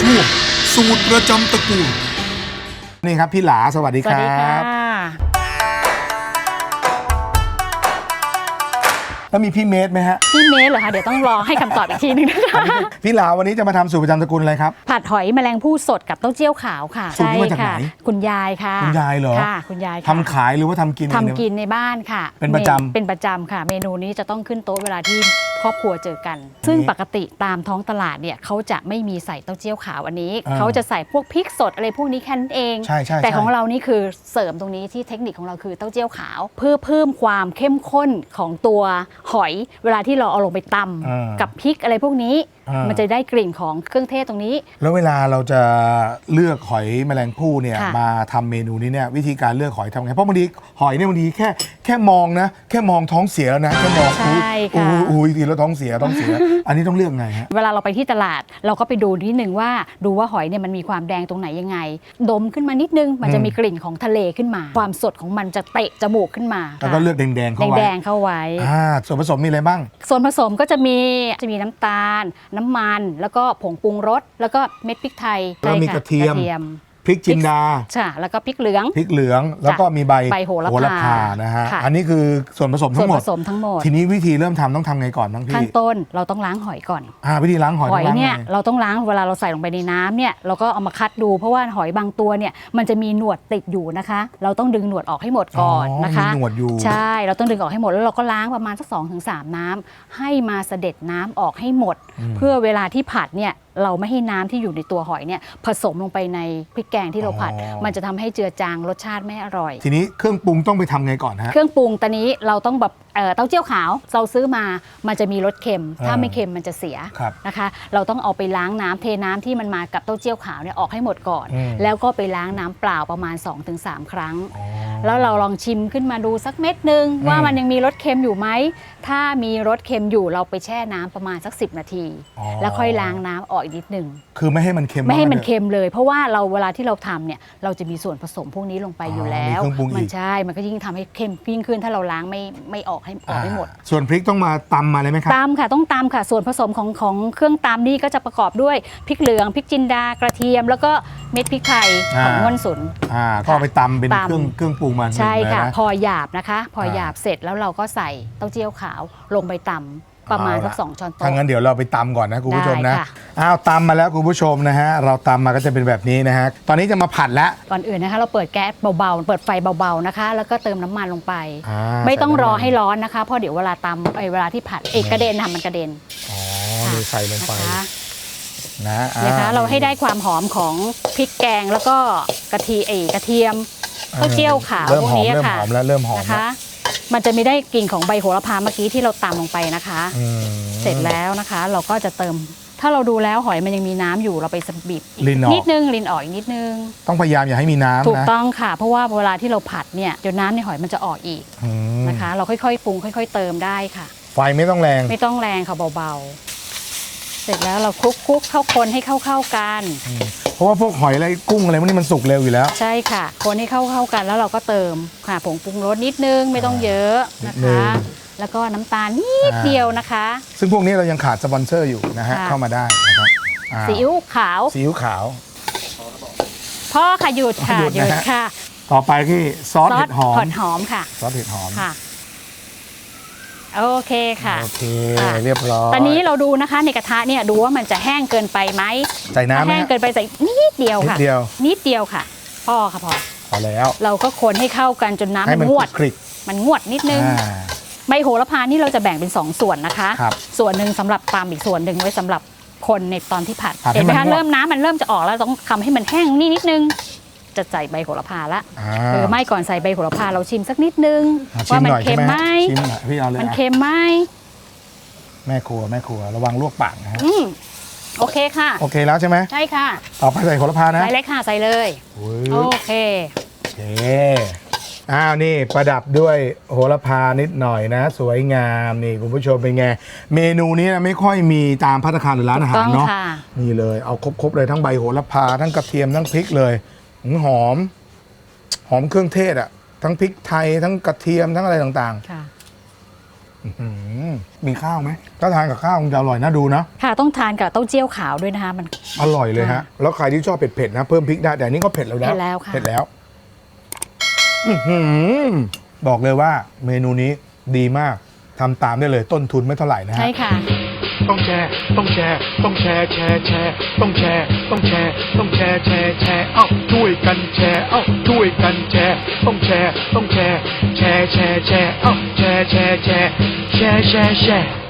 ช่วงสูตรประจำตระกูลนี่ครับพี่หลาสวัสดีสควัสรัค่ะ บ แล้วมีพี่เมธไหมฮะพี่เมสเหรอคะเดี๋ยวต้องรอให้คำตอบอีกทีหนึงนะคะพี่หลาวันนี้จะมาทำสูตรประจำตระกูลอะไรครับ ผัดหอยแมลงภู่สดกับเต้าเจี้ยวขาวค่ะสูตรนี้มาจากไหนค่ะคุณยายค่ะคุณยายเหรอ ค่ะ คุณยายค่ะทำขายหรือว่าทำกินทำเองกินในบ้านค่ะเป็นประจำเป็นประจำค่ะ เมนูนี้จะต้องขึ้นโต๊ะเวลาที่ครอบครัวเจอกัน ซึ่งปกติตามท้องตลาดเนี่ยเขาจะไม่มีใส่เต้าเจี้ยวขาวอันนี้ อ่าเขาจะใส่พวกพริกสดอะไรพวกนี้แค่นั้นเอง ใช่ใช่แต่ใช่ของเรานี่คือเสริมตรงนี้ที่เทคนิคของเราคือเต้าเจี้ยวขาว เพื่อเพิ่มความเข้มข้นของตัวหอยเวลาที่เราเอาลงไปตอ่าำกับพริกอะไรพวกนี้อ่ามัมันจะได้กลิ่นของเครื่องเทศตรงนี้ แล้วเวลาเราจะเลือกหอยแมลงภู่เนี่ยค่ะมาทำเมนูนี้เนี่ยวิธีการเลือกหอยทำไงเพราะบางทีหอยเนี่ยบางทีแค่แค่มองนะ แค่มองท้องเสียแล้วนะแค่มองใช่ค่ะอุ้ยอุ้ยทีแล้วท้องเสียท้องเสีย อันนี้ต้องเลือกไงฮะ เวลาเราไปที่ตลาดเราก็ไปดูนิดนึงว่าดูว่าหอยเนี่ยมันมีความแดงตรงไหนยังไง ดมขึ้นมานิดนึง มันจะอืมมีกลิ่นของทะเลขึ้นมา ความสดของมันจะเตะจมูกขึ้นมาแล้วก็เลือกแดงๆเข้าไว้แดงๆเข้าไว้ อ่าส่วนผสมมีอะไรบ้าง ส่วนผสมก็จะมีจะมีน้ำตาลน้ำมัน แล้วก็ผงปรุงรสแล้วก็เม็ดพริกไทยแล้วมีใช่ค่กระเทียม กระเทียม พริกจินดาใช่แล้วก็พริกเหลืองพริกเหลืองแล้วก็มีใบใบโหระพาพานะฮะค่ะอันนี้คือส่วนผสมส่ทั้วนงหมผดสมทั้งหมด ทีนี้วิธีเริ่มทำต้องทำไงก่อนบ้างพี่ขั้นต้นเราต้องล้างหอยก่อนอ่าวิธีล้างหอยหอยต้งล้างเนี่ยไงเราต้องล้างเวลาเราใส่ลงไปในน้ำเนี่ยเราก็เอามาคัดดูเพราะว่าหอยบางตัวเนี่ยมันจะมีหนวดติดอยู่นะคะ เราต้องดึงหนวดออกให้หมดก่อนนะคะมีหนวดอยู่ใช่เราต้องดึงออกให้หมดแล้วเราก็ล้างประมาณสักสองถึงสามน้ำให้มาเสด็จน้ำออกให้หมด เพื่อเวลาที่ผัดเนี่ย เราไม่ให้น้ำที่อยู่ในตัวหอยเนี่ยผสมลงไปในพริกแกงที่เราผัดอ๋อมันจะทำให้เจือจางรสชาติไม่อร่อย ทีนี้เครื่องปรุงต้องไปทำไงก่อนฮะเครื่องปรุงตอนนี้เราต้องแบบเอ่อเต้าเจี้ยวขาวเราซื้อมามันจะมีรสเค็ม ถ้าอ่าไม่เค็มมันจะเสียครับนะคะ เราต้องเอาไปล้างน้ำเทน้ำที่มันมากับเต้าเจี้ยวขาวเนี่ยออกให้หมดก่อนอืมแล้วก็ไปล้างน้ำเปล่าประมาณ 2-3 ครั้งอ๋อ แล้วเราลองชิมขึ้นมาดูสักเม็ดหนึ่งอืมว่ามันยังมีรสเค็มอยู่ไหม ถ้ามีรสเค็มอยู่เราไปแช่น้ำประมาณสัก 10 นาที อ๋อ แล้วค่อยล้างน้ำออกอีกนิดหนึ่งคือไม่ให้มันเค็มไม่ให้มันากเค็มเลย เพราะว่าเราเวลาที่เราทำเนี่ยเราจะมีส่วนผสมพวกนี้ลงไปอยู่แล้วมีเครื่องปรุงมัอีกใช่มันก็ยิ่งทำให้เค็มยิ่งขึ้นถ้าเราล้างไม่ไม่ออกให้ออกให้หมดอ่าส่วนพริกต้องมาตำมาเลยไหมครับตำค่ะต้องตำค่ะส่วนผสมของของเครื่องตำนี่ก็จะประกอบด้วยพริกเหลืองพริกจินดากระเทียม แล้วก็ เม็ดพริกไทยอ่าของม้วนสุน อ่าก็เอาไปตำเป็นตำ เครื่องเครื่องปรุงมันใช่ค่ะเลยนพอหยาบนะคะ พออ่าหยาบเสร็จแล้วเราก็ใส่เต้าเจี้ยวขาวลงไปตำประมาณเอาสัล่ะกสองช้อนโต๊ะ ถ้างั้นเดี๋ยวเราไปตำก่อนนะคุณผู้ชมนะได้ค่ะ อ้าวตำมาแล้วคุณผู้ชมนะฮะเราตำมาก็จะเป็นแบบนี้นะฮะตอนนี้จะมาผัดแล้ว ก่อนอื่นนะคะ เราเปิดแก๊สเบาๆ เปิดไฟเบาๆนะคะ แล้วก็เติมน้ำมันลงไป อ่าไม่ต้องรอใส่น้ำมัน ให้ร้อนนะคะเพราะเดี๋ยวเวลาตำไอ้เวลาที่ผัดเอกกระเด็นค่ะมันกระเด็นอ๋อนี่ใส่ลงไป นะคะ นะอ่นะคะเราให้ได้ความหอมของพริกแกงแล้วก็กะทิเอกระเทียมเต้าเจี้ยวขาวเริ่มพวกหอมนี้เริ่มค่ะหอมแล้วเริ่มหอมนะแล้วคะ มันจะมีได้กลิ่นของใบโหระพาเมื่อกี้ที่เราตำลงไปนะคะอืมเสร็จแล้วนะคะ เราก็จะเติม ถ้าเราดูแล้วหอยมันยังมีน้ำอยู่เราไปสบีบอีกลินออกนิดนึงลินออกอีกนิดนึง ต้องพยายามอย่าให้มีน้ำถูกนะต้องค่ะ เพราะว่าเวลาที่เราผัดเนี่ยเดี๋ยวน้ำในหอยมันจะออกอีกอืมนะคะ เราค่อยๆปรุงค่อย ๆ เติมได้ค่ะ ไฟไม่ต้องแรงไม่ต้องแรงค่ะเบาๆ เสร็จแล้วเราคลุกคลุกเข้าคนให้เข้าๆกัน เพราะว่าพวกหอยอะไรกุ้งอะไรพวกนี้มันสุกเร็วอยู่แล้ว ใช่ค่ะ คนให้เข้าเข้าๆกันแล้วเราก็เติมค่ะผงปรุงรสนิดนึงไม่ต้องเยอะนะนิดนึคะ ง แล้วก็น้ำตาลนิดอ่าเดียวนะคะ ซึ่งพวกนี้เรายังขาดสปอนเซอร์อยู่นะฮะค่ะ เข้ามาได้นะครับาซีอิ๊วขาวซีอิ๊วขาว พ่อค่ะหยุดค่ะหยุดนะฮะ ค่ะต่อไปที่ซอสเห็ดหอมซอสหอมค่ะ ซอสเห็ดหอมค่ะ โอเคค่ะ โอเคค่ะเรียบร้อยตอนนี้เราดูนะคะในกระทะเนี่ยดูว่ามันจะแห้งเกินไปไหมใส่น้ำถ้าไหมแห้งฮะเกินไปใส่นิดเดียวนิดค่ะเดียว นิดเดียวค่ะพ่อค่ะพอพอแล้ว เราก็คนให้เข้ากันจนน้ำให้มันมันงวดคลิกมันงวดนิดนึงอ่าใบโหระพานี่เราจะแบ่งเป็น 2 ส่วนนะคะครับส่วนหนึ่งสำหรับตำอีกส่วนหนึ่งไว้สำหรับคนในตอนที่ผัดผัดให้เห็นไหมมันคะงวดเริ่มน้ำมันเริ่มจะออกแล้วต้องทำให้มันแห้งนี่นิดนึง จะใส่ใบโหระพาละอ่าหรือไม่ก่อนใส่ใบโหระพาเราชิมสักนิดนึง อะชิว่ามมัหน่อยเค็ใช่มไหมไหมชิมหน่อยพี่เอาเลยมันอะเค็มไหมแม่ครัวแม่ครัวระวังลวกปากนะฮะอืมโอเคค่ะ โอเคแล้วใช่ไหมใช่ค่ะ ต่อไปใส่โหระพานะใส่เลยค่ะใส่เลย โอ้โอยเค โอเคอ้าวนี่ประดับด้วยโหระพานิดหน่อยนะ สวยงามนี่คุณผู้ชมเป็นไงเมนูนี้นะไม่ค่อยมีตามพัตตาคารหรือร้านอาหารต้องเนาะค่ะ นี่เลยเอาครบๆเลยทั้งใบโหระพาทั้งกระเทียมทั้งพริกเลย หืมหอม หอมเครื่องเทศอะทั้งพริกไทยทั้งกระเทียมทั้งอะไรต่างค่ะ ๆอืมมีข้าวไหมถ้าทานกับข้าวคงจะอร่อยน่าดูนะ ค่ะต้องทานกับเต้าเจี้ยวขาวด้วยนะคะมัน อร่อยเลยฮะ ค่ะแล้วใครที่ชอบเผ็ดๆนะ เพิ่มพริกได้ แต่อันนี้ก็เผ็ดแล้วนะเผ็ดแล้วค่ะ เผ็ดแล้วอื้อหือบอกเลยว่าเมนูนี้ดีมากทำตามได้เลยต้นทุนไม่เท่าไหร่นะฮะ ใช่ค่ะ ต้องแชร์ ต้องแชร์ ต้องแชร์ แชร์ แชร์ ต้องแชร์ ต้องแชร์ ต้องแชร์ แชร์ แชร์ เอ้าช่วย กันแชร์ เอ้าช่วยกันแชร์ ต้องแชร์ ต้องแชร์ แชร์แชร์แชร์ เอ้าแชร์แชร์แชร์แชร์แชร์แชร์